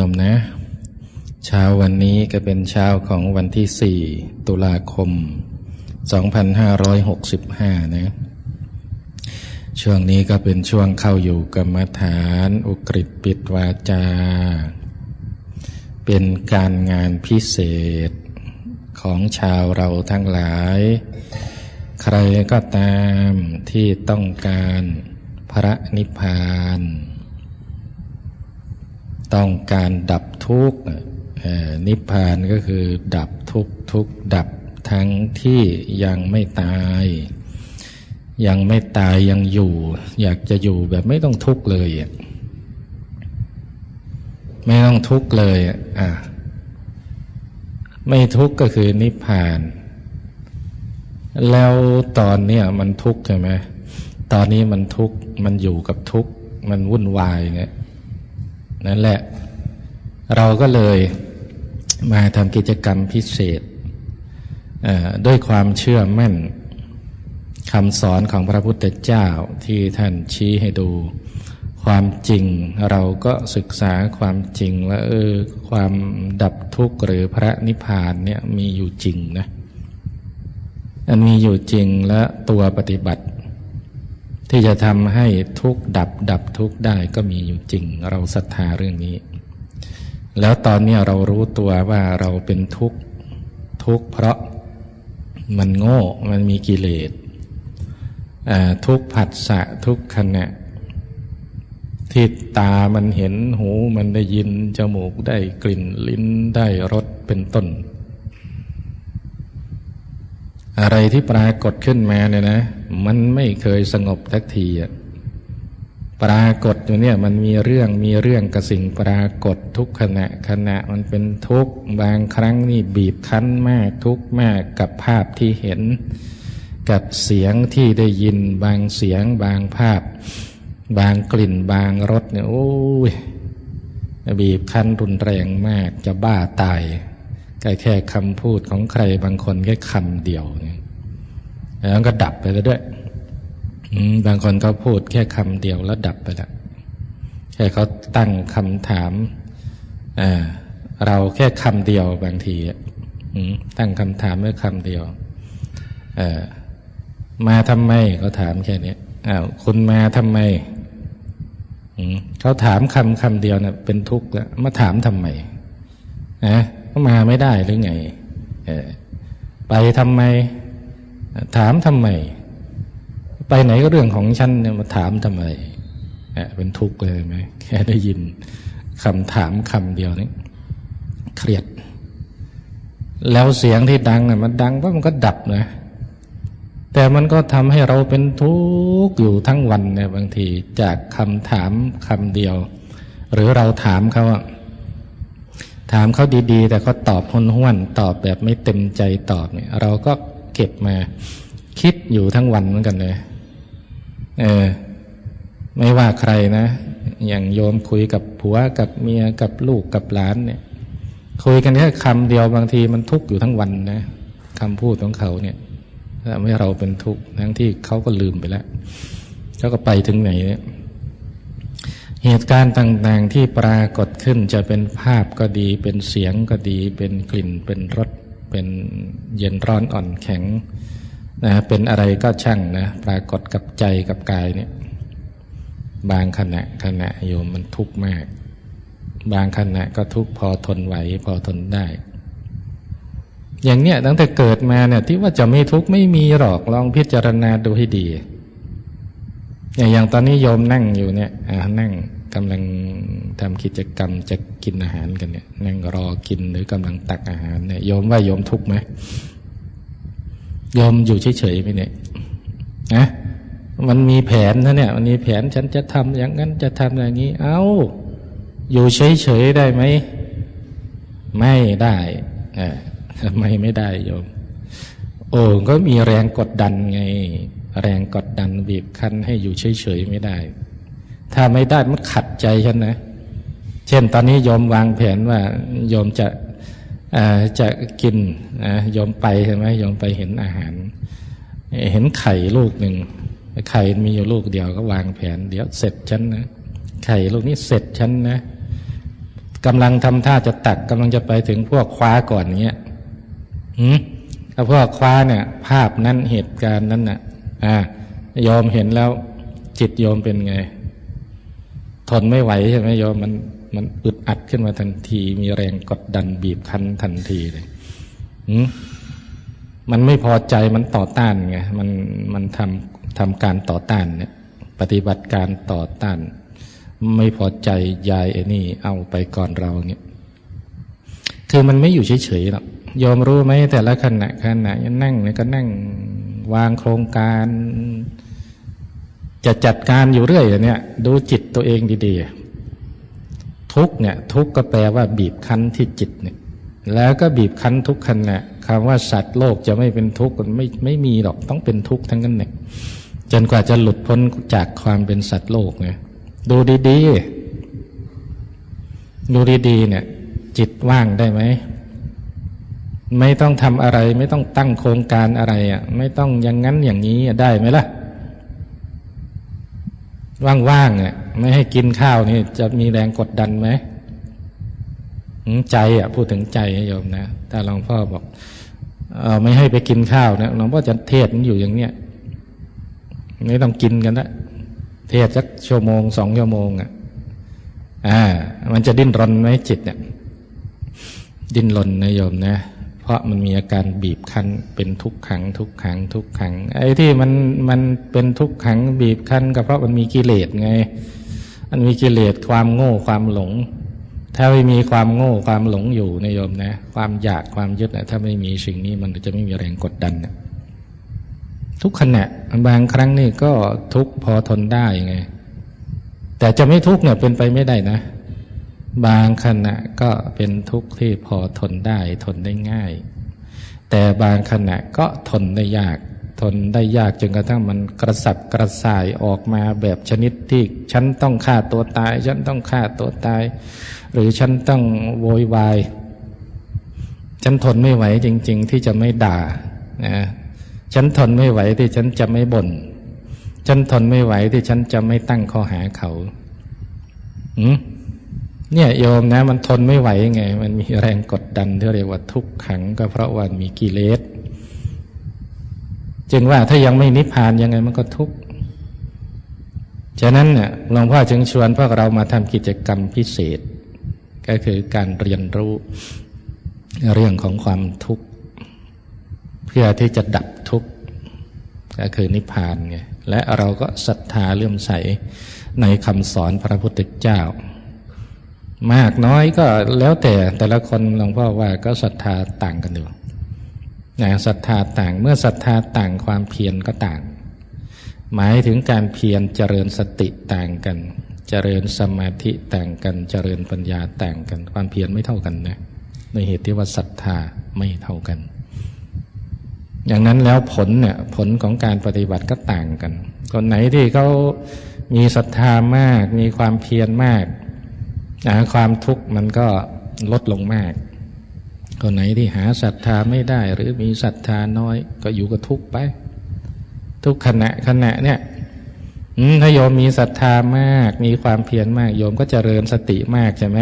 โยมนะเช้าวันนี้ก็เป็นเช้าของวันที่ 4 ตุลาคม 2565 นะ ช่วงนี้ก็เป็นช่วงเข้าอยู่กรรมฐาน อุกฤษปิดวาจา เป็นการงานพิเศษของชาวเราทั้งหลาย ใครก็ตามที่ต้องการพระนิพพาน ต้องการดับทุกข์นิพพานก็คือ ดับทุกข์ทุกดับทั้งที่ยังไม่ตาย ยังไม่ตายยังอยู่ อยากจะอยู่แบบไม่ต้องทุกข์เลยไม่ต้องทุกข์เลยอะไม่ทุกข์ก็คือนิพพาน แล้วตอนเนี้ยมันทุกข์ใช่ไหมตอนนี้มันทุกข์มันอยู่กับทุกข์มันวุ่นวายเงี้ย นั่นแหละ เราก็เลยมาทำกิจกรรมพิเศษด้วยความเชื่อมั่นคำสอนของพระพุทธเจ้าที่ท่านชี้ให้ดู ความจริงเราก็ศึกษาความจริงว่าเออความดับทุกข์หรือพระนิพพานเนี่ยมีอยู่จริงนะอันมีอยู่จริงและตัวปฏิบัติ ที่จะทำให้ทุกข์ดับดับทุกข์ได้ก็มีอยู่จริง เราศรัทธาเรื่องนี้ แล้วตอนนี้เรารู้ตัวว่าเราเป็นทุกข์ทุกข์เพราะมันโง่มันมีกิเลสทุกข์ผัสสะทุกขณะ ที่ตามันเห็นหูมันได้ยิน จมูกได้กลิ่นลิ้นได้รสเป็นต้น อะไรที่ปรากฏขึ้นมาเนี่ยนะ มันไม่เคยสงบสักทีอะปรากฏอยู่เนี่ยมันมีเรื่องมีเรื่องกับสิ่งปรากฏทุกขณะขณะมันเป็นทุกข์บางครั้งนี่บีบคั้นมากทุกข์มากกับภาพที่เห็น กับเสียงที่ได้ยินบางเสียงบางภาพ บางกลิ่นบางรสเนี่ยโอ้ยบีบคั้นรุนแรงมากจะบ้าตาย ก็แค่คำพูดของใครบางคนแค่คำเดียวเนี่ยแล้วก็ดับไปแล้วด้วยบางคนเขาพูดแค่คำเดียวแล้วดับไปละแค่เขาตั้งคำถามเราแค่คำเดียวบางทีตั้งคำถามเมื่อคำเดียวมาทำไมเขาถามแค่นี้อ้าวคุณมาทำไมมเขาถามคำคำเดียวนะ่ะเป็นทุกข์แล้วมาถามทำไมนะ ก็มาไม่ได้หรือไงอไปทำไม ถามทำไม ไปไหนก็เรื่องของฉันเนี่ยมาถามทำไมเป็นทุกข์เลยไหมแค่ได้ยินคำถามคำเดียวนี้เครียด แล้วเสียงที่ดังน่ะมันดังว่ามันก็ดับนะ แต่มันก็ทำให้เราเป็นทุกข์อยู่ทั้งวันเนี่ยบางทีจากคำถามคำเดียว หรือเราถามเขาอะ ถามเขาดีๆ แต่เขาตอบห้วนๆตอบแบบไม่เต็มใจตอบเนี่ย เราก็เก็บมา คิดอยู่ทั้งวันเหมือนกันเลยเออไม่ว่าใครนะ อย่างโยมคุยกับผัวกับเมียกับลูกกับหลานเนี่ย คุยกันแค่คำเดียวบางทีมันทุกข์อยู่ทั้งวันนะคำพูดของเขาเนี่ยทำให้เราเป็นทุกข์ทั้งที่เขาก็ลืมไปแล้วเขาก็ไปถึงไหนเนี่ย เหตุการณ์ต่างๆที่ปรากฏขึ้นจะเป็นภาพก็ดี เป็นเสียงก็ดี เป็นกลิ่น เป็นรส เป็นเย็นร้อนอ่อนแข็งนะเป็นอะไรก็ช่างนะปรากฏกับใจกับกายเนี่ยบางขณะขณะโยมมันทุกข์มาก บางขณะก็ทุกข์พอทนไหวพอทนได้ อย่างเนี้ยตั้งแต่เกิดมาเนี่ยที่ว่าจะไม่ทุกข์ไม่มีหรอกลองพิจารณาดูให้ดี อย่างอย่างตอนนี้โยมนั่งอยู่เนี่ยนั่งกำลังทำกิจกรรมจะกินอาหารกันเนี่ยนั่งรอกินหรือกำลังตักอาหารเนี่ยโยมว่าโยมทุกข์ไหมโยมอยู่เฉยๆไปเนี่ยนะมันมีแผนนะเนี่ยมันมีแผนฉันจะทำอย่างนั้นจะทำอย่างนี้ เอา้า อยู่เฉยๆได้ไหมไม่ได้เออทำไมไม่ได้โยม โอ้ก็มีแรงกดดันไง แรงกดดันบีบคั้นให้อยู่เฉยๆไม่ได้ ถ้าไม่ได้มันขัดใจฉันนะ เช่นตอนนี้โยมวางแผนว่าโยมจะจะกินนะโยมไปใช่ไหมโยมไปเห็นอาหาร เห็นไข่ลูกหนึ่งไข่มีอยู่ลูกเดียวก็วางแผน เดี๋ยวเสร็จฉันนะไข่ลูกนี้เสร็จฉันนะกำลังทำท่าจะตักกำลังจะไปถึงพวกคว้าก่อนเงี้ยหืมถ้าพวกคว้าเนี่ย ภาพนั้นเหตุการณ์นั้นน่ะ อ่ายอมเห็นแล้ว จิตโยมเป็นไง ทนไม่ไหวใช่ไหมโยมมันมันอึดอัดขึ้นมาทันที มีแรงกดดันบีบคั้นทันทีเลยมันไม่พอใจมันต่อต้านไงมันมันทำทำการต่อต้านเนี่ย ปฏิบัติการต่อต้าน ไม่พอใจยายไอ้นี่ เอาไปก่อนเราเนี่ยคือมันไม่อยู่เฉยๆหรอกโยมรู้ไหมแต่ละขณะขณะนั่งเนี่ยก็นั่ง วางโครงการ จะจัดการอยู่เรื่อยเนี่ยดูจิตตัวเองดีๆ ทุกเนี่ยทุกก็แปลว่าบีบคั้นที่จิตเนี่ยแล้วก็บีบคั้นทุกขณะคำว่าสัตว์โลกจะไม่เป็นทุกข์มันไม่ไม่มีหรอกต้องเป็นทุกข์ทั้งนั้นเนี่ยจนกว่าจะหลุดพ้นจากความเป็นสัตว์โลกไงดูดีๆดูดีๆเนี่ยจิตว่างได้ไหม ไม่ต้องทำอะไร ไม่ต้องตั้งโครงการอะไรอะไม่ต้องอย่างนั้นอย่างนี้อะได้ไหมล่ะ ว่างๆอะไม่ให้กินข้าวนี่จะมีแรงกดดันไหมใจอะพูดถึงใจนะโยมนะถ้าหลวงพ่อบอกเออไม่ให้ไปกินข้าวนะหลวงพ่อจะเทศน์มันอยู่อย่างเนี้ยไม่ต้องกินกันละเทศน์สักชั่วโมงสองชั่วโมงอะอ่า มันจะดิ้นรนไหมจิตเนี่ย ดิ้นรนนะโยมนะ ราะมันมีอาการบีบคั้นเป็นทุกขัง ทุกขัง ทุกขัง ไอ้ที่มันมันเป็นทุกขังบีบคั้นก็เพราะมันมีกิเลสไง มันมีกิเลสความโง่ความหลง ถ้าไม่มีความโง่ความหลงอยู่นะโยมนะ ความอยากความยึดนะถ้าไม่มีสิ่งนี้มันจะไม่มีแรงกดดันนะทุกขณะบางครั้งนี่ก็ทุกพอทนได้ไง แต่จะไม่ทุกเนี่ยเป็นไปไม่ได้นะ บางขณะก็เป็นทุกข์ที่พอทนได้ทนได้ง่าย แต่บางขณะก็ทนได้ยาก ทนได้ยากจนกระทั่งมันกระสับกระส่ายออกมาแบบชนิดที่ฉันต้องฆ่าตัวตาย ฉันต้องฆ่าตัวตาย หรือฉันต้องโวยวาย ฉันทนไม่ไหวจริง ๆ ที่จะไม่ด่านะฉันทนไม่ไหวที่ฉันจะไม่บน่นฉันทนไม่ไหวที่ฉันจะไม่ตั้งข้อหาเขาอืม เนี่ยโยมนะมันทนไม่ไหวไง มันมีแรงกดดันที่เรียกว่าทุกขังก็เพราะว่ามีกิเลสจึงว่าถ้ายังไม่นิพพานยังไงมันก็ทุกข์ฉะนั้นเนี่ยหลวงพ่อจึงชวนพวกเรามาทำกิจกรรมพิเศษ ก็คือการเรียนรู้เรื่องของความทุกข์ เพื่อที่จะดับทุกข์ก็คือนิพพานไงและเราก็ศรัทธาเลื่อมใสในคำสอนพระพุทธเจ้า มากน้อยก็แล้วแต่แต่ละคนหลวงพ่อว่าก็ศรัทธาต่างกันอยู่นะศรัทธาต่างเมื่อศรัทธาต่างความเพียรก็ต่าง หมายถึงการเพียรเจริญสติต่างกัน เจริญสมาธิต่างกัน เจริญปัญญาต่างกัน ความเพียรไม่เท่ากันนะในเหตุที่ว่าศรัทธาไม่เท่ากัน อย่างนั้นแล้วผลเนี่ยผลของการปฏิบัติก็ต่างกัน คนไหนที่เขามีศรัทธามาก มีความเพียรมาก ความทุกข์มันก็ลดลงมากคนไหนที่หาศรัทธาไม่ได้ หรือมีศรัทธาน้อย ก็อยู่กับทุกข์ไป ทุกขณะขณะเนี่ยถ้าโยมมีศรัทธามาก มีความเพียรมาก โยมก็เจริญสติมากใช่ไหม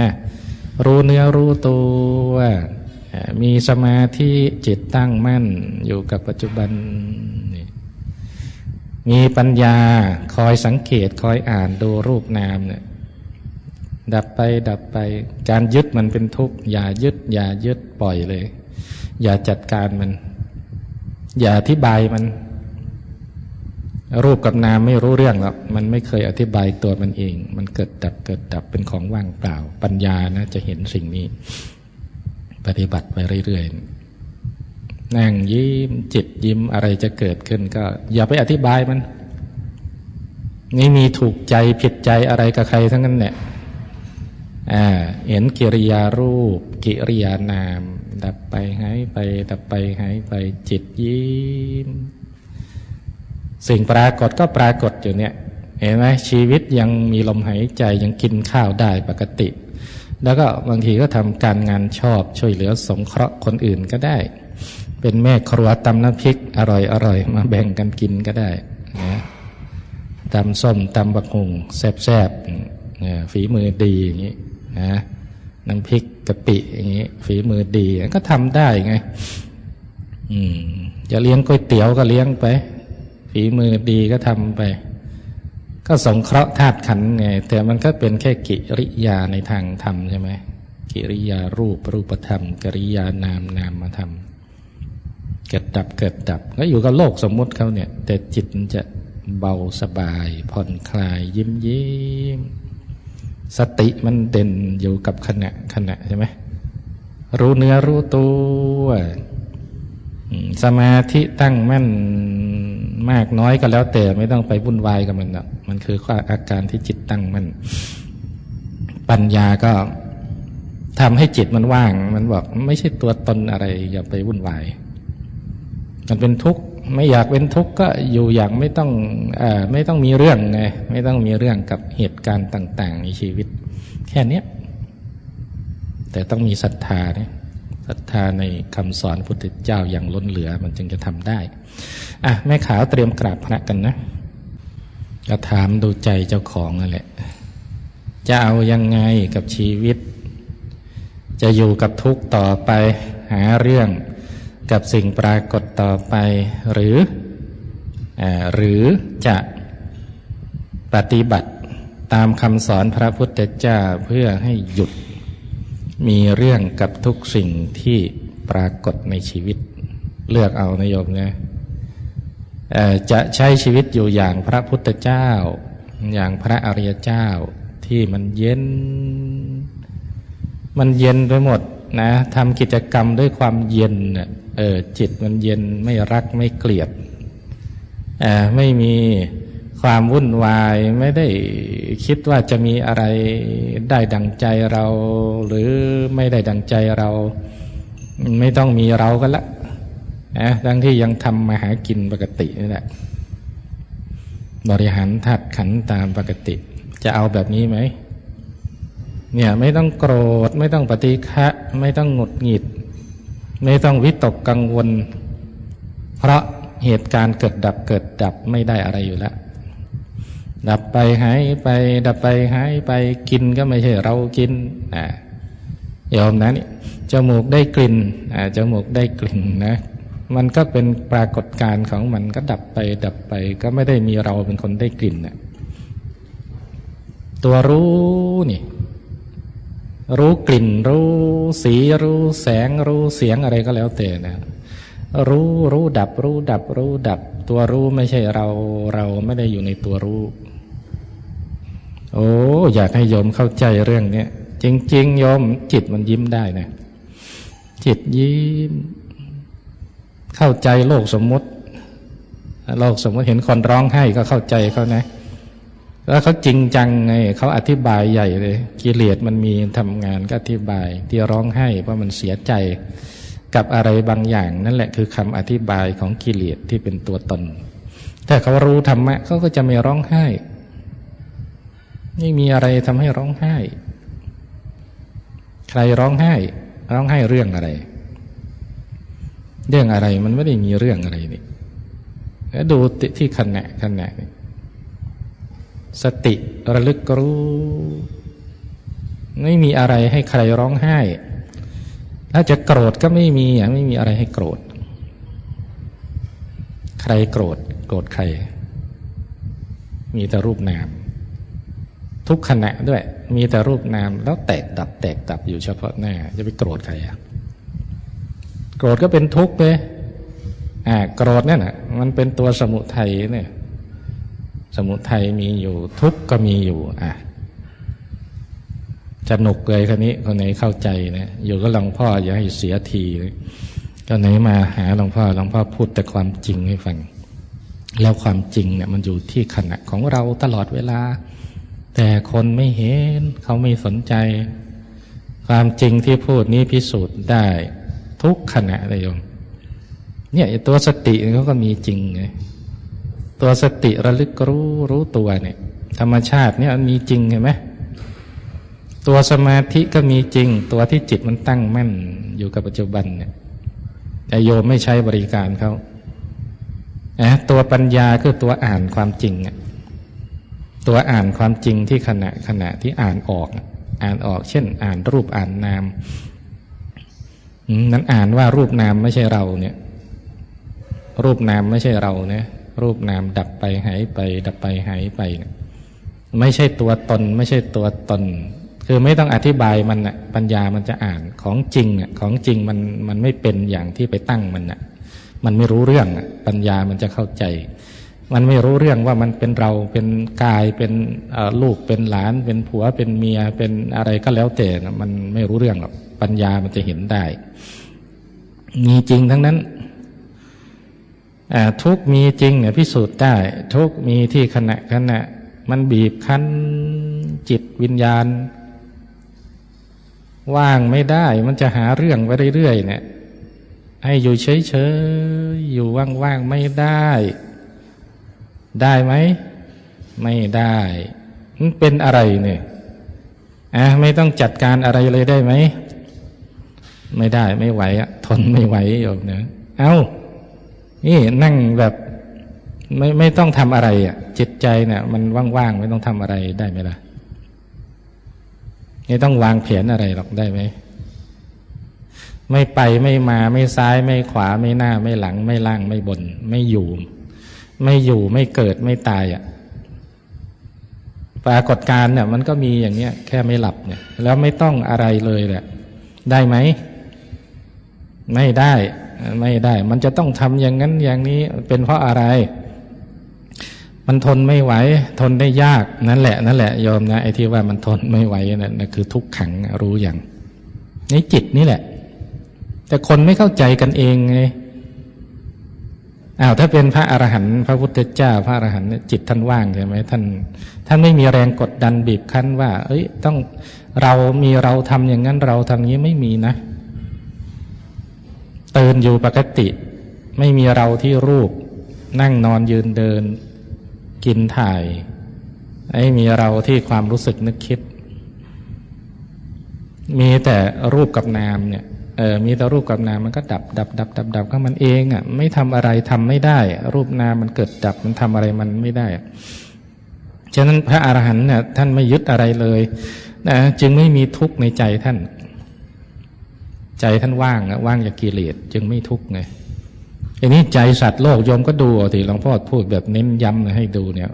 รู้เนื้อรู้ตัวมีสมาธิจิตตั้งมั่นอยู่กับปัจจุบัน มีปัญญาคอยสังเกตคอยอ่านดูรูปนามเนี่ย ดับไปดับไป การยึดมันเป็นทุกข์ อย่ายึด อย่ายึดปล่อยเลย อย่าจัดการมัน อย่าอธิบายมัน รูปกับนามไม่รู้เรื่องหรอกมันไม่เคยอธิบายตัวมันเอง มันเกิดดับเกิดดับเป็นของว่างเปล่า ปัญญานะจะเห็นสิ่งนี้ ปฏิบัติไปเรื่อยๆนั่งยิ้มจิตยิ้มอะไรจะเกิดขึ้นก็ อย่าไปอธิบายมัน นี่มีถูกใจผิดใจอะไรกับใครทั้งนั้นเนี่ย เห็นกิริยารูป กิริยานาม ดับไปหายไป ดับไปหายไปจิตยิ้มสิ่งปรากฏก็ปรากฏอยู่เนี่ย เห็นไหมชีวิตยังมีลมหายใจยังกินข้าวได้ปกติ แล้วก็บางทีก็ทำการงานชอบช่วยเหลือสงเคราะห์คนอื่นก็ได้ เป็นแม่ครัวตำน้ำพริกอร่อยอร่อยมาแบ่งกันกินก็ได้นะตำส้มตำบักหุงแซ่บๆฝีมือดีอย่างนี้ นะน้ำพริกกะปิอย่างนี้ฝีมือดีก็ทำได้ไงจะเลี้ยงก๋วยเตี๋ยวก็เลี้ยงไป ฝีมือดีก็ทำไป ก็สงเคราะห์ธาตุขันไง แต่มันก็เป็นแค่กิริยาในทางธรรมใช่ไหมกิริยารูปรูปธรรม กิริยานามนามธรรมเกิดดับเกิดดับ ก็อยู่กับโลกสมมุติเขาเนี่ย แต่จิตมันจะเบาสบาย ผ่อนคลายยิ้มยิ้ม สติมันเด่นอยู่กับขณะขณะใช่ไหมรู้เนื้อรู้ตัวสมาธิตั้งมั่นมากน้อยก็แล้วแต่ไม่ต้องไปวุ่นวายกับมันหรอกมันคืออาการที่จิตตั้งมั่นปัญญาก็ทำให้จิตมันว่าง มันบอกไม่ใช่ตัวตนอะไรอย่าไปวุ่นวาย มันเป็นทุกข์ ไม่อยากเป็นทุกข์ก็อยู่อย่างไม่ต้องอไม่ต้องมีเรื่องไงไม่ต้องมีเรื่องกับเหตุการณ์ต่าง ๆ ในชีวิต แค่นี้แต่ต้องมีศรัทธาเนี่ยศรัทธาในคำสอนพุทธเจ้าอย่างล้นเหลือมันจึงจะทำได้อะแม่ขาวเตรียมกราบพระกันนะก็ถามดูใจเจ้าของนั่นแหละ จะเอายังไงกับชีวิต จะอยู่กับทุกข์ต่อไปหาเรื่อง กับสิ่งปรากฏต่อไปหรืออหรือจะปฏิบัติตามคำสอนพระพุทธเจ้าเพื่อให้หยุดมีเรื่องกับทุกสิ่งที่ปรากฏในชีวิต เลือกเอานโยมนะจะใช้ชีวิตอยู่อย่างพระพุทธเจ้า อย่างพระอริยเจ้าที่มันเย็น มันเย็นไปหมด นะทำกิจกรรมด้วยความเย็นเออจิตมันเย็นไม่รักไม่เกลียดไม่มีความวุ่นวายไม่ได้คิดว่าจะมีอะไรได้ดังใจเรา หรือไม่ได้ดังใจเรา ไม่ต้องมีเรากันละนะทั้งที่ยังทำมาหากินปกตินี่แหละบริหารธาตุขันตามปกติ จะเอาแบบนี้ไหม เนี่ยไม่ต้องโกรธ ไม่ต้องปฏิฆะไม่ต้องหงุดหงิด ไม่ต้องวิตกกังวล เพราะเหตุการณ์เกิดดับเกิดดับไม่ได้อะไรอยู่แล้ว ดับไปหายไป ดับไปหายไปกินก็ไม่ใช่เรากินอ่ายอมนะนี่จมูกได้กลิ่นอ่าจมูกได้กลิ่นนะมันก็เป็นปรากฏการณ์ของมันก็ดับไป ดับไปก็ไม่ได้มีเราเป็นคนได้กลิ่นน่ะตัวรู้นี่ รู้กลิ่น รู้สีรู้แสง รู้เสียงอะไรก็แล้วแต่นะรู้รู้ดับ รู้ดับ รู้ดับ ตัวรู้ไม่ใช่เราเราไม่ได้อยู่ในตัวรู้ โอ้อยากให้โยมเข้าใจเรื่องนี้จริงๆโยมจิตมันยิ้มได้นะจิตยิ้ม เข้าใจโลกสมมติ โลกสมมติเห็นคนร้องไห้ก็เข้าใจเขานะ แล้วเขาจริงจังไงเขาอธิบายใหญ่เลย กิเลสมันมีทำงานก็อธิบาย ที่ร้องไห้เพราะมันเสียใจกับอะไรบางอย่าง นั่นแหละคือคำอธิบายของกิเลสที่เป็นตัวตน ถ้าเขารู้ธรรมะเขาก็จะไม่ร้องไห้ไม่มีอะไรทำให้ร้องไห้ ใครร้องไห้ ร้องไห้เรื่องอะไร เรื่องอะไรมันไม่ได้มีเรื่องอะไรนี่แล้วดูที่ขณะขณะนี่ สติระลึกรู้ ไม่มีอะไรให้ใครร้องไห้ ถ้าจะโกรธก็ไม่มีไม่มีอะไรให้โกรธ ใครโกรธ โกรธใคร มีแต่รูปนาม ทุกขณะด้วย มีแต่รูปนามแล้วแตกดับ แตกดับอยู่เฉพาะหน้า จะไปโกรธใครอะโกรธก็เป็นทุกข์ไปอ่าโกรธเนี่ยนะมันเป็นตัวสมุทัยเนี่ย สมุทัยมีอยู่ทุกข์ก็มีอยู่อะจะหนุกเลยคนนี้คนไหนเข้าใจนะอยู่ก็หลวงพ่ออย่าให้เสียทีก็ไหนมาหาหลวงพ่อหลวงพ่อพูดแต่ความจริงให้ฟัง แล้วความจริงเนี่ยมันอยู่ที่ขณะของเราตลอดเวลา แต่คนไม่เห็นเขาไม่สนใจ ความจริงที่พูดนี้พิสูจน์ได้ทุกขณะเลยโยมเนี่ยตัวสติเขาก็มีจริงไง ตัวสติระลึกรู้รู้ตัวเนี่ยธรรมชาติเนี่ยมันมีจริงเห็นไหมตัวสมาธิก็มีจริง ตัวที่จิตมันตั้งมั่นอยู่กับปัจจุบันเนี่ยแต่โยมไม่ใช้บริการเขานะตัวปัญญาคือตัวอ่านความจริงตัวอ่านความจริงที่ขณะขณะที่อ่านออก อ่านออก เช่น อ่านรูปอ่านนามนั้นอ่านว่ารูปนามไม่ใช่เราเนี่ย รูปนามไม่ใช่เราเนี่ย รูปนามดับไปหายไป ดับไปหายไป ไม่ใช่ตัวตน ไม่ใช่ตัวตน คือไม่ต้องอธิบายมันน่ะปัญญามันจะอ่านของจริงอะของจริงมันมันไม่เป็นอย่างที่ไปตั้งมันน่ะมันไม่รู้เรื่องอะปัญญามันจะเข้าใจ มันไม่รู้เรื่องว่ามันเป็นเราเป็นกายเป็นลูกเป็นหลาน เป็นผัวเป็นเมียเป็นอะไรก็แล้วแต่นะมันไม่รู้เรื่องหรอกปัญญามันจะเห็นได้ มีจริงทั้งนั้น ทุกมีจริงเนี่ยพิสูจน์ได้ ทุกมีที่ขณะขณะ มันบีบคั้นจิตวิญญาณ ว่างไม่ได้มันจะหาเรื่องไปเรื่อยๆเนี่ยให้อยู่เฉยๆอยู่ว่างๆไม่ได้ ได้ไหมไม่ได้มันเป็นอะไรเนี่ยอะไม่ต้องจัดการอะไรเลยได้ไหม ไม่ได้ไม่ไหวอะทนไม่ไหวโยมเนี่ยเอา นี่นั่งแบบไม่ไม่ต้องทำอะไรอะจิตใจเนี่ยมันว่างๆไม่ต้องทำอะไรได้ไหมล่ะไม่ต้องวางแผนอะไรหรอกได้ไหมไม่ไปไม่มาไม่ซ้ายไม่ขวาไม่หน้า ไม่หลัง ไม่ล่างไม่บน ไม่อยู่ ไม่อยู่ไม่เกิดไม่ตายอะปรากฏการเนี่ยมันก็มีอย่างเนี้ยแค่ไม่หลับเนี่ย แล้วไม่ต้องอะไรเลยแหละได้ไหม ไม่ได้ ไม่ได้ มันจะต้องทำอย่างนั้นอย่างนี้เป็นเพราะอะไร มันทนไม่ไหว ทนได้ยากนั่นแหละ นั่นแหละยอมนะไอ้ที่ว่ามันทนไม่ไหวนั่นะคือทุกขังรู้อย่างในจิตนี่แหละ แต่คนไม่เข้าใจกันเองไงอ้าวถ้าเป็นพระอรหันต์พระพุทธเจ้า พระอรหันต์จิตท่านว่างใช่ไหมท่านท่านไม่มีแรงกดดันบีบคั้นว่า เอ้ย ต้องเรามีเราทำอย่างนั้นเราทำอย่างนี้ไม่มีนะ ตื่นอยู่ปกติ ไม่มีเราที่รูป นั่งนอนยืนเดิน กินถ่ายไอ้มีเราที่ความรู้สึกนึกคิด มีแต่รูปกับนามเนี่ยเออมีแต่รูปกับนามมันก็ดับดับดับดับดับก็มันเองอะไม่ทำอะไรทำไม่ได้ รูปนามมันเกิดดับมันทำอะไรมันไม่ได้ฉะนั้นพระอรหันต์เนี่ยท่านไม่ยึดอะไรเลยนะจึงไม่มีทุกข์ในใจท่าน ใจท่านว่างนะว่างจากกิเลสจึงไม่ทุกข์ไงอันนี้ใจสัตว์โลกโยมก็ดูสิหลวงพ่อพูดแบบเน้นย้ำให้ดูเนี่ย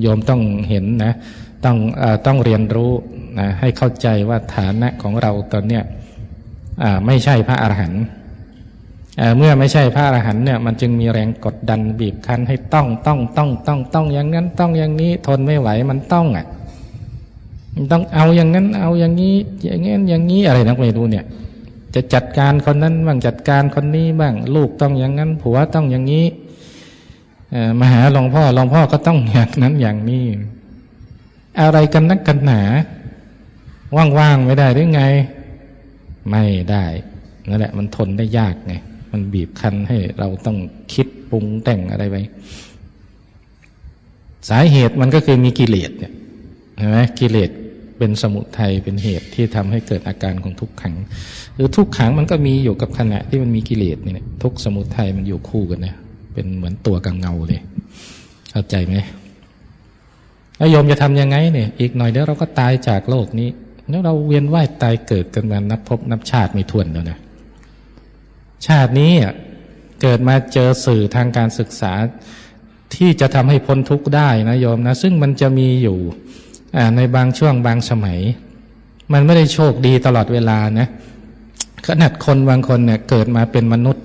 โยมต้องเห็นนะ ต้องอต้องเรียนรู้นะให้เข้าใจว่าฐานะของเราตอนเนี้ยไม่ใช่พระอรหันต์เมื่อไม่ใช่พระอรหันต์เนี่ยมันจึงมีแรงกดดันบีบคั้นให้ต้องต้องต้องต้องต้องอย่างนั้นต้องอย่างนี้ทนไม่ไหวมันต้องอะมันต้องเอาอย่างนั้นเอาอย่างนี้อย่างงี้อย่างนี้อะไรนักไม่รู้เนี่ย จะจัดการคนนั้นบ้างจัดการคนนี้บ้าง ลูกต้องอย่างนั้น ผัวต้องอย่างนี้มาหาหลวงพ่อหลวงพ่อก็ต้องอย่างนั้นอย่างนี้ อะไรกันนักกันหนา ว่างๆไม่ได้หรือไง ไม่ได้นั่นแหละ มันทนได้ยากไงมันบีบคั้นให้เราต้องคิดปรุงแต่งอะไรไปสาเหตุมันก็คือมีกิเลสเนี่ยเห็นไหมกิเลส เป็นสมุทัยเป็นเหตุที่ทำให้เกิดอาการของทุกขัง หรือทุกขังมันก็มีอยู่กับขณะที่มันมีกิเลสนี่ทุกสมุทัยมันอยู่คู่กันเนี่ยเป็นเหมือนตัวกังเงาเลยเข้าใจไหมแล้วโยมจะทำยังไงเนี่ย อีกหน่อยเดี๋ยวเราก็ตายจากโลกนี้แล้วเราเวียนว่ายตายเกิดกันมานับพบนับชาติไม่ถ้วนแล้วนะชาตินี้เกิดมาเจอสื่อทางการศึกษาที่จะทำให้พ้นทุกข์ได้นะโยมนะ ซึ่งมันจะมีอยู่ ในบางช่วงบางสมัย มันไม่ได้โชคดีตลอดเวลานะขนาดคนบางคนเนี่ยเกิดมาเป็นมนุษย์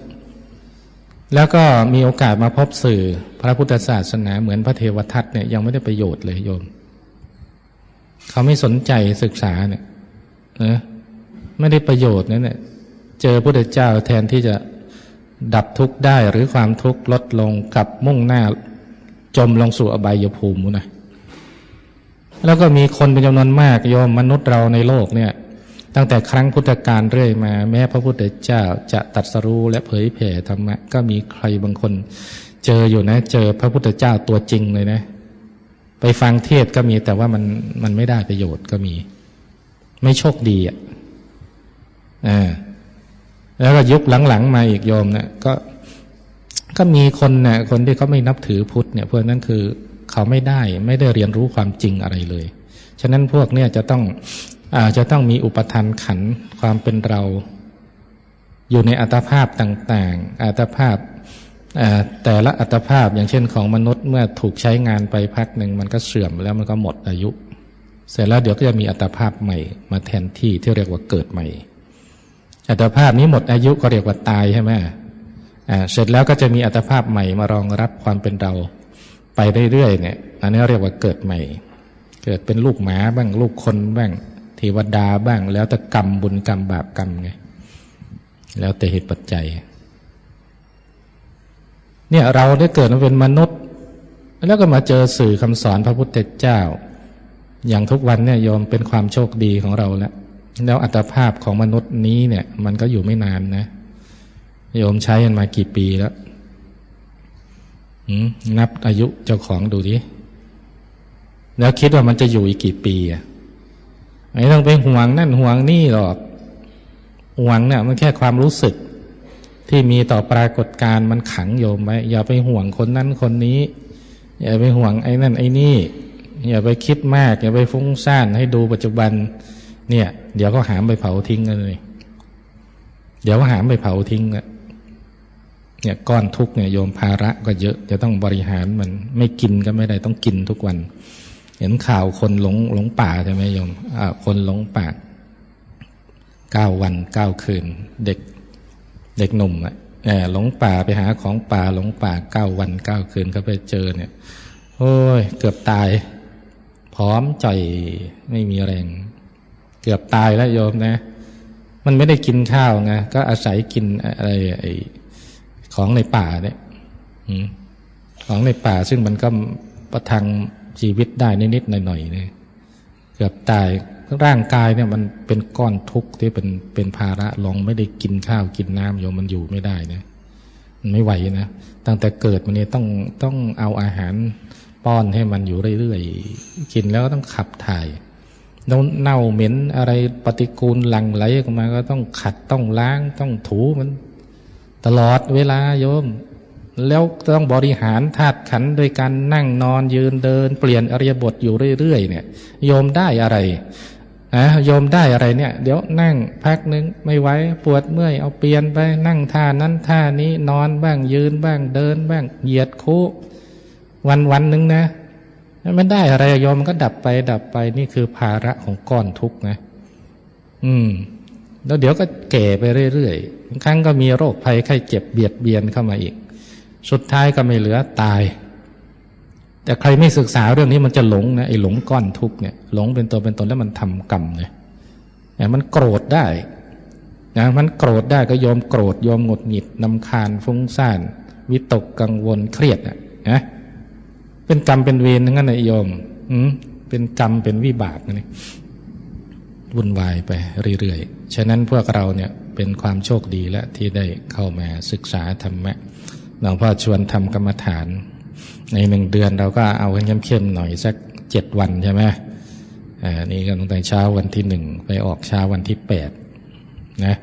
แล้วก็มีโอกาสมาพบสื่อพระพุทธศาสนาเหมือนพระเทวทัตเนี่ยยังไม่ได้ประโยชน์เลยโยม เขาไม่สนใจศึกษาเนี่ยนะไม่ได้ประโยชน์นั่นแหละเจอพระพุทธเจ้าแทนที่จะดับทุกข์ได้หรือความทุกข์ลดลงกับมุ่งหน้าจมลงสู่อบายภูมินะ แล้วก็มีคนเป็นจำนวนมากโยมมนุษย์เราในโลกเนี่ย ตั้งแต่ครั้งพุทธกาลเรื่อยมา แม้พระพุทธเจ้าจะตัดสรู้และเผยแผ่ธรรมะก็มีใครบางคน เจออยู่นะ เจอพระพุทธเจ้าตัวจริงเลยนะ ไปฟังเทศก็มีแต่ว่ามันมันไม่ได้ประโยชน์ก็มี ไม่โชคดีอะอ่าแล้วก็ยุคหลังๆมาอีกโยมเนะก็ก็มีคนนะคนที่เขาไม่นับถือพุทธเนี่ยพวกนั้นคือ เขาไม่ได้ไม่ได้เรียนรู้ความจริงอะไรเลย ฉะนั้นพวกเนี่ยจะต้องอาจจะต้องมีอุปทานขันความเป็นเรา อยู่ในอัตภาพต่างๆ อัตภาพแต่ละอัตภาพอย่างเช่นของมนุษย์เมื่อถูกใช้งานไปพักหนึ่งมันก็เสื่อมแล้วมันก็หมดอายุ เสร็จแล้วเดี๋ยวก็จะมีอัตภาพใหม่ มาแทนที่ที่เรียกว่าเกิดใหม่ อัตภาพนี้หมดอายุก็เรียกว่าตายใช่ไหมเสร็จแล้วก็จะมีอัตภาพใหม่มารองรับความเป็นเรา ไปเรื่อยๆเนี่ยอันนี้เรียกว่าเกิดใหม่ เกิดเป็นลูกหมาบ้างลูกคนบ้างเทวดาบ้าง แล้วแต่กรรมบุญกรรมบาปกรรมไงแล้วแต่เหตุปัจจัย เนี่ยเราได้เกิดมาเป็นมนุษย์ แล้วก็มาเจอสื่อคำสอนพระพุทธเจ้า อย่างทุกวันเนี่ยโยมเป็นความโชคดีของเราแล้วแล้วอัตภาพของมนุษย์นี้เนี่ย มันก็อยู่ไม่นานนะโยมใช้มันมากี่ปีแล้ว นับอายุเจ้าของดูดิแล้วคิดว่ามันจะอยู่อีกกี่ปีอะไม่ต้องไปห่วงนั่นห่วงนี่หรอกห่วงเนี่ยมันแค่ความรู้สึก ที่มีต่อปรากฏการ์มันขังโยมไว้อย่าไปห่วงคนนั้นคนนี้ อย่าไปห่วงไอ้นั่นไอ้นี่ อย่าไปคิดมาก อย่าไปฟุ้งซ่านให้ดูปัจจุบัน เนี่ย เดี๋ยวก็หามไปเผาทิ้งเลย เดี๋ยวก็หามไปเผาทิ้งอะ เนี่ยก้อนทุกเนี่ยโยมภาระก็เยอะจะต้องบริหารมันไม่กินก็ไม่ได้ต้องกินทุกวัน เห็นข่าวคนหลงหลงป่าใช่ไหมโยมคนหลงป่าเก้าวันเก้าคืน เด็กเด็กหนุ่มอะหลงป่าไปหาของป่าหลงป่าเก้าวันเก้าคืนเขาไปเจอเนี่ย โอ้ย เกือบตาย พร้อมจ่อยไม่มีแรง เกือบตายแล้วโยมนะ มันไม่ได้กินข้าวไงก็อาศัยกินอะไรไอ้ ของในป่าเนี่ยของในป่าซึ่งมันก็ประทังชีวิตได้นิดๆหน่อยๆเนี่ยเกือบตายร่างกายเนี่ยมันเป็นก้อนทุกข์ที่เป็นเป็นภาระลองไม่ได้กินข้าวกินน้ำโยมมันอยู่ไม่ได้นะมันไม่ไหวนะตั้งแต่เกิดมันเนี่ยต้องต้องเอาอาหารป้อนให้มันอยู่เรื่อยๆ กินแล้วก็ต้องขับถ่ายแล้วเน่าเหม็นอะไรปฏิกูลหลั่งไหลออกมาก็ต้องขัดต้องล้างต้องถูมัน ตลอดเวลาโยม แล้วต้องบริหารธาตุขันโดยการนั่งนอนยืนเดิน เปลี่ยนอริยบทอยู่เรื่อยๆเนี่ย โยมได้อะไรนะโยมได้อะไรเนี่ย เดี๋ยวนั่งพักนึงไม่ไหวปวดเมื่อยเอาเปลี่ยนไปนั่งท่านั้นท่านี้นอนบ้างยืนบ้างเดินบ้างเหยียดคู่วันวันหนึ่งนะมันได้อะไรโยมมันก็ดับไปดับไปนี่คือภาระของก้อนทุกข์นะ อืม แล้วเดี๋ยวก็แก่ไปเรื่อยๆบางครั้งก็มีโรคภัยไข้เจ็บเบียดเบียนเข้ามาอีก สุดท้ายก็ไม่เหลือตาย แต่ใครไม่ศึกษาเรื่องนี้มันจะหลงนะไอ้หลงก้อนทุกเนี่ยหลงเป็นตัวเป็นตนแล้วมันทำกรรมเลยเนี่ยมันโกรธได้นะมันโกรธได้ก็ยอมโกรธยอมหงุดหงิดนำคาญฟุ้งซ่าน วิตกกังวลเครียดนะนะเป็นกรรมเป็นเวรทั้งนั้นนะโยมอืมเป็นกรรมเป็นวิบากนะนี่วุ่นวายไปเรื่อยๆ ฉะนั้นพวกเราเนี่ยเป็นความโชคดีและที่ได้เข้ามาศึกษาธรรมะหลวงพ่อชวนทำกรรมฐาน ในหนึ่งเดือนเราก็เอากันเข้มหน่อยสักเจ็ดวันใช่ไหมอ่านี่ก็ตั้งแต่เช้าวันที่หนึ่งไปออกเช้าวันที่แปดนะ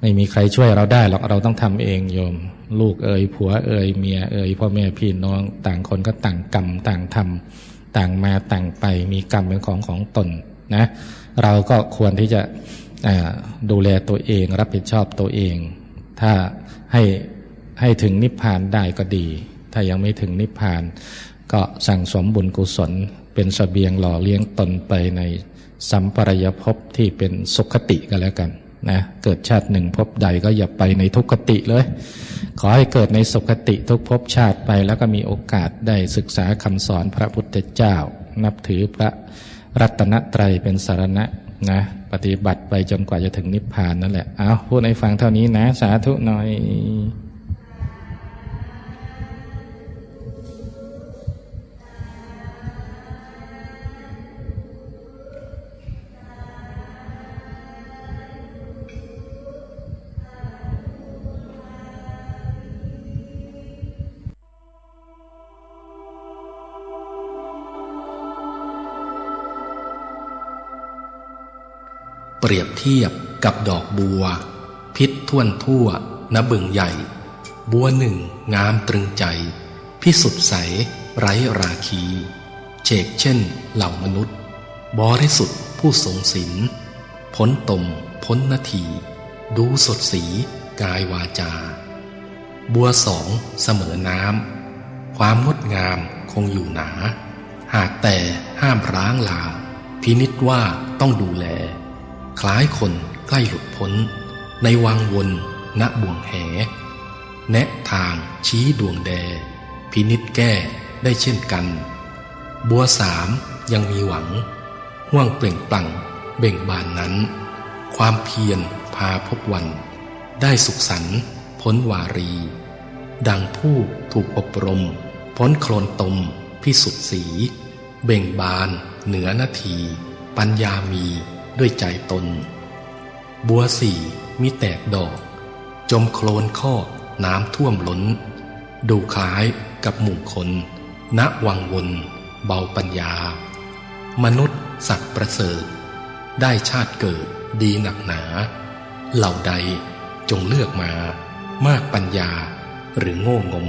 ไม่มีใครช่วยเราได้หรอกเราต้องทำเองโยม ลูกเอ่ยผัวเอ่ยเมียเอ่ยพ่อแม่พี่น้องต่างคนก็ต่างกรรมต่างทำต่างมาต่างไปมีกรรมเป็นของของตนนะ เราก็ควรที่จะ ดูแลตัวเองรับผิดชอบตัวเอง ถ้าให้ให้ถึงนิพพานได้ก็ดี ถ้ายังไม่ถึงนิพพาน ก็สั่งสมบุญกุศล เป็นสเสบียงหล่อเลี้ยงตนไปในสัมปรายภพที่เป็นสุขติก็แล้วกันนะเกิดชาติหนึ่งภพใดก็อย่าไปในทุกขติเลย ขอให้เกิดในสุขติทุกภพชาติไป แล้วก็มีโอกาสได้ศึกษาคำสอนพระพุทธเจ้า นับถือพระรัตนตรัยเป็นสารณะ นะปฏิบัติไปจนกว่าจะถึงนิพพานนั่นแหละ เอาพูดให้ฟังเท่านี้นะ สาธุหน่อย เปรียบเทียบกับดอกบัว พิษท่วนทั่วณบึงใหญ่ บัวหนึ่งงามตรึงใจ พิสุทธิ์ใสไร้ราคี เชกเช่นเหล่ามนุษย์ บริสุทธิ์ผู้ผู้ทรงศีลพ้นตมพ้นนาที ดูสดสีกายวาจา บัวสองเสมอน้ำ ความงดงามคงอยู่หนา หากแต่ห้ามร้างลา พินิษว่าต้องดูแล คล้ายคนใกล้หลุดพ้น ในวังวนณบ่วงแห แนะทางชี้ดวงแด พินิษแก้ได้เช่นกัน บัวสามยังมีหวัง ห่วงเปล่งปลั่งเบ่งบานนั้น ความเพียรพาพบวัน ได้สุขสันพ้นวารี ดังผู้ถูกอบรม พ้นโคลนตมพิสุทธิ์สี เบ่งบานเหนือนาที ปัญญามี ด้วยใจตน บัวสี่มีแตกดอก จมโคลนคอกน้ำท่วมล้น ดูคล้ายกับหมู่คนณวังวนเบาปัญญา มนุษย์สัตว์ประเสริฐ ได้ชาติเกิดดีหนักหนา เหล่าใดจงเลือกมามากปัญญาหรือโง่งม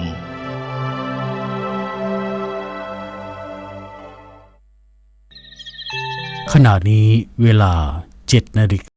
ขณะนี้เวลา7นาฬิกา